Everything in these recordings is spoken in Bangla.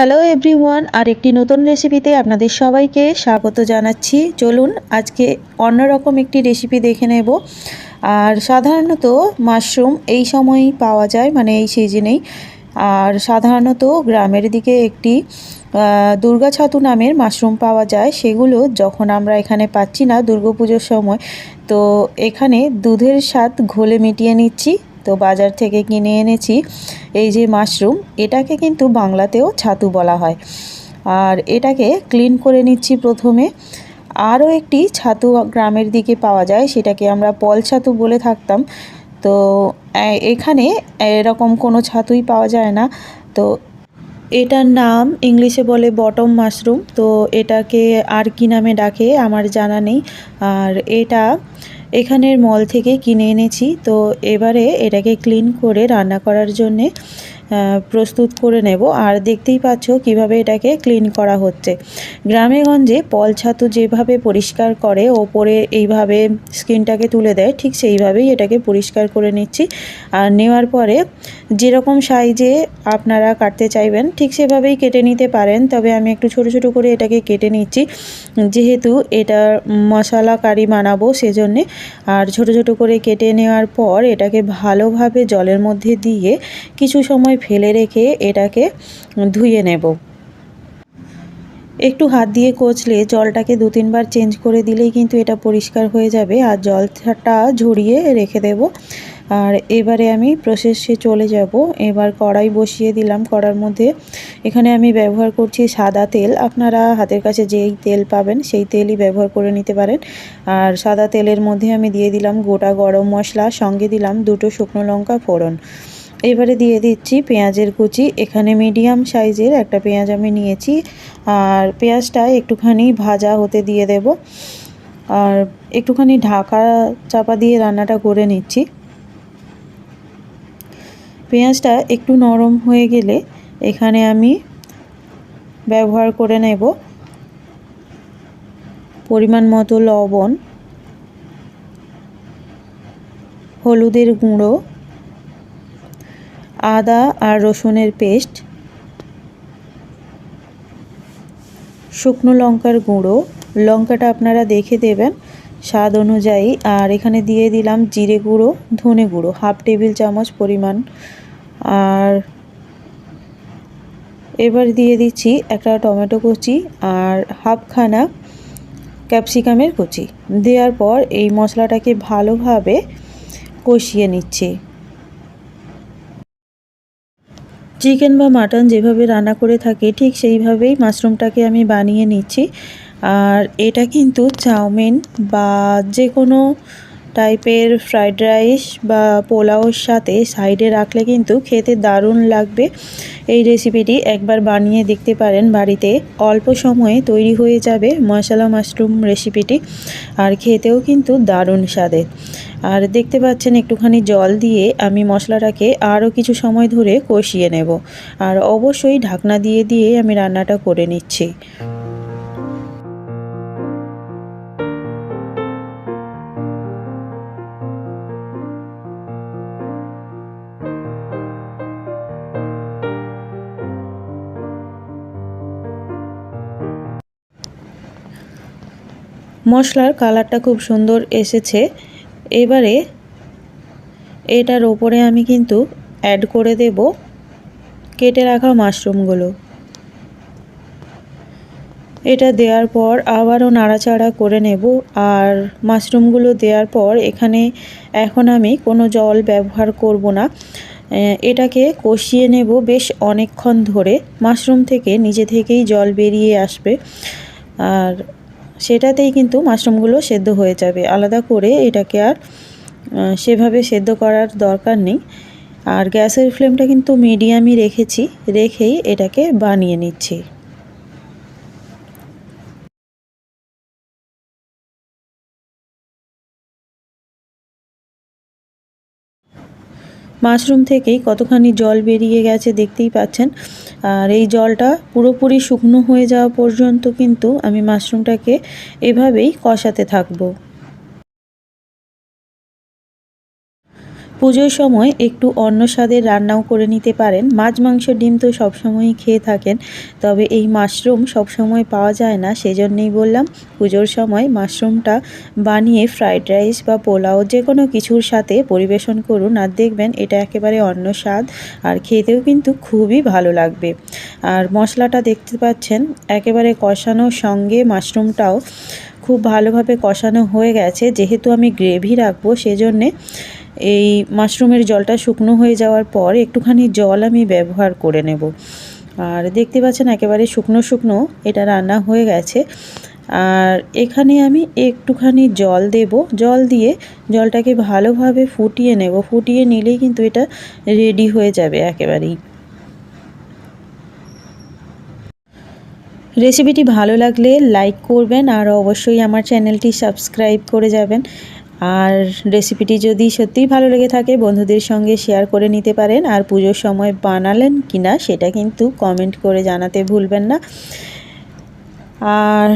হ্যালো এভরিওয়ান আর একটি নতুন রেসিপিতে আপনাদের সবাইকে স্বাগত জানাচ্ছি। চলুন আজকে অন্যরকম একটি রেসিপি দেখে নেব। আর সাধারণত মাশরুম এই সময়ই পাওয়া যায় মানে এই সিজনেই আর সাধারণত গ্রামের দিকে একটি দুর্গা ছাতু নামের মাশরুম পাওয়া যায়। সেগুলো যখন আমরা এখানে পাচ্ছি না দুর্গাপুজোর সময়, তো এখানে দুধের স্বাদ ঘোলে মিটিয়ে নিচ্ছি। তো বাজার থেকে কিনে এনেছি, এই যে মাশরুম, এটাকে কিন্তু বাংলাতেও ছাতু বলা হয়। আর এটাকে ক্লিন করে নিচ্ছি প্রথমে। আরও একটি ছাতু গ্রামের দিকে পাওয়া যায়, সেটাকে আমরা পল ছাতু বলে থাকতাম। তো এখানে এরকম কোনো ছাতুই পাওয়া যায় না। তো, এটার নাম ইংলিশে বলে বটম মাশরুম তো, এটাকে আর কি নামে ডাকে আমার জানা নেই। আর এটা এখানের মল থেকে কিনে এনেছি। তো এবারে এটাকে ক্লিন করে রান্না করার জন্যে প্রস্তুত করে নেব। আর দেখতেই পাচ্ছ কীভাবে এটাকে ক্লিন করা হচ্ছে। গ্রামে গঞ্জে পল ছাতু যেভাবে পরিষ্কার করে, ওপরে এইভাবে স্কিনটাকে তুলে দেয়, ঠিক সেইভাবেই এটাকে পরিষ্কার করে নিচ্ছি। আর নেওয়ার পরে যেরকম সাইজে আপনারা কাটতে চাইবেন, ঠিক সেভাবেই কেটে নিতে পারেন। তবে আমি একটু ছোট ছোট করে এটাকে কেটে নিচ্ছি। যেহেতু এটা মশলা কারি বানাবো সেজন্যে, আর ছোট ছোট করে কেটে নেওয়ার পর এটাকে ভালোভাবে জলের মধ্যে দিয়ে কিছু সময় ফেলে রেখে এটাকে ধুয়ে নেব। একটু হাত দিয়ে কচলে জলটাকে দু তিনবার চেঞ্জ করে দিলেই কিন্তু এটা পরিষ্কার হয়ে যাবে আর জলটা ঝরিয়ে রেখে দেব। আর এবারে আমি প্রসেসে চলে যাব। এবার কড়াই বসিয়ে দিলাম। কড়ার মধ্যে এখানে আমি ব্যবহার করছি সাদা তেল। আপনারা হাতের কাছে যেই তেল পাবেন সেই তেলই ব্যবহার করে নিতে পারেন। আর সাদা তেলের মধ্যে আমি দিয়ে দিলাম গোটা গরম মশলা। সঙ্গে দিলাম দুটো শুকনো লঙ্কা ফোড়ন। এবারে দিয়ে দিচ্ছি পেঁয়াজের কুচি। এখানে মিডিয়াম সাইজের একটা পেঁয়াজ আমি নিয়েছি। আর পেঁয়াজটা একটুখানি ভাজা হতে দিয়ে দেব। আর একটুখানি ঢাকা চাপা দিয়ে রান্নাটা করে নিচ্ছি। পেঁয়াজটা একটু নরম হয়ে গেলে এখানে আমি ব্যবহার করে নেব পরিমাণ মতো লবণ, হলুদের গুঁড়ো আদা আর রসুনের পেস্ট, শুকনো লঙ্কার গুঁড়ো। লঙ্কাটা আপনারা দেখে দেবেন স্বাদ অনুযায়ী। আর এখানে দিয়ে দিলাম জিরে গুঁড়ো, ধনে গুঁড়ো, হাফ টেবিল চামচ পরিমাণ। আর এবার দিয়ে দিচ্ছি একটা টমেটো কুচি আর হাফখানা ক্যাপসিকামের কুচি। দেওয়ার পর এই মশলাটাকে ভালোভাবে কষিয়ে নিচ্ছি। চিকেন বা মাটন যেভাবে রান্না করে থাকে, ঠিক সেইভাবেই মাশরুমটাকে আমি বানিয়ে নিচ্ছি। আর এটা কিন্তু চাউমিন বা যে কোনো টাইপের ফ্রাইড রাইস বা পোলাওর সাথে সাইডে রাখলে কিন্তু খেতে দারুণ লাগবে। এই রেসিপিটি একবার বানিয়ে দেখতে পারেন বাড়িতে। অল্প সময়ে তৈরি হয়ে যাবে মশলা মাশরুম রেসিপিটি আর খেতেও কিন্তু দারুণ স্বাদের আর দেখতে পাচ্ছেন একটুখানি জল দিয়ে আমি মশলাটাকে আরও কিছু সময় ধরে কষিয়ে নেব। আর অবশ্যই ঢাকনা দিয়ে দিয়ে আমি রান্নাটা করে নিচ্ছি। মশলার কালারটা খুব সুন্দর এসেছে। এবারে এটার ওপরে আমি কিন্তু অ্যাড করে দেব কেটে রাখা মাশরুমগুলো। এটা দেওয়ার পর আবারও নাড়াচাড়া করে নেব আর মাশরুমগুলো দেওয়ার পর এখানে এখন আমি কোনো জল ব্যবহার করব না। এটাকে কষিয়ে নেব বেশ অনেকক্ষণ ধরে। মাশরুম থেকে নিজে থেকেই জল বেরিয়ে আসবে। আর সেটাতেই কিন্তু মাশরুমগুলো সেদ্ধ হয়ে যাবে। আলাদা করে এটাকে আর সেভাবে সেদ্ধ করার দরকার নেই। আর গ্যাসের ফ্লেমটা কিন্তু মিডিয়ামই রেখেছি, রেখেই এটাকে বানিয়ে নিচ্ছি। মাশরুম থেকেই কতখানি জল বেরিয়ে গেছে দেখতেই পাচ্ছেন। আর এই জলটা পুরোপুরি শুকনো হয়ে যাওয়া পর্যন্ত কিন্তু আমি মাশরুমটাকে এভাবেই কষাতে থাকব। পুজোর সময় একটু অন্য স্বাদের রান্নাও করে নিতে পারেন। মাছ, মাংস, ডিম তো সবসময়ই খেয়ে থাকেন, তবে এই মাশরুম সবসময় পাওয়া যায় না, সেজন্যই বললাম পুজোর সময় মাশরুমটা বানিয়ে ফ্রাইড রাইস বা পোলাও যে কোনো কিছুর সাথে পরিবেশন করুন আর দেখবেন এটা একেবারে অন্য স্বাদ আর খেতেও কিন্তু খুবই ভালো লাগবে। আর মশলাটা দেখতে পাচ্ছেন, একেবারে কষানোর সঙ্গে মাশরুমটাও খুব ভালোভাবে কষানো হয়ে গেছে। যেহেতু আমি গ্রেভি রাখব, সেজন্যে এই মাশরুমের জলটা শুকনো হয়ে যাওয়ার পর একটুখানি জল আমি ব্যবহার করে নেব। আর দেখতে পাচ্ছেন একেবারে শুকনো শুকনো এটা রান্না হয়ে গেছে। আর এখানে আমি একটুখানি জল দেব। জল দিয়ে জলটাকে ভালোভাবে ফুটিয়ে নেব। ফুটিয়ে নিলেই কিন্তু এটা রেডি হয়ে যাবে একেবারেই। রেসিপিটি ভালো লাগলে লাইক করবেন আর অবশ্যই আমার চ্যানেলটি সাবস্ক্রাইব করে যাবেন। আর রেসিপিটি যদি সত্যিই ভালো লেগে থাকে, বন্ধুদের সঙ্গে শেয়ার করে নিতে পারেন। আর পুজোর সময় বানালেন কিনা, সেটা কিন্তু কমেন্ট করে জানাতে ভুলবেন না। আর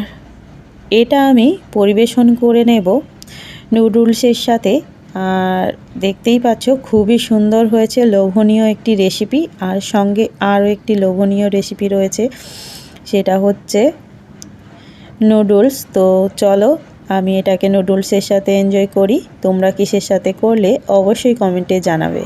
এটা আমি পরিবেশন করে নেব নুডলসের সাথে। আর দেখতেই পাচ্ছ, খুবই সুন্দর হয়েছে, লোভনীয় একটি রেসিপি আর সঙ্গে আরও একটি লোভনীয় রেসিপি রয়েছে, সেটা হচ্ছে নুডলস। তো চলো আমি এটাকে নুডলসের সাথে এনজয় করি। তোমরা কিসের সাথে করলে অবশ্যই কমেন্টে জানাবে।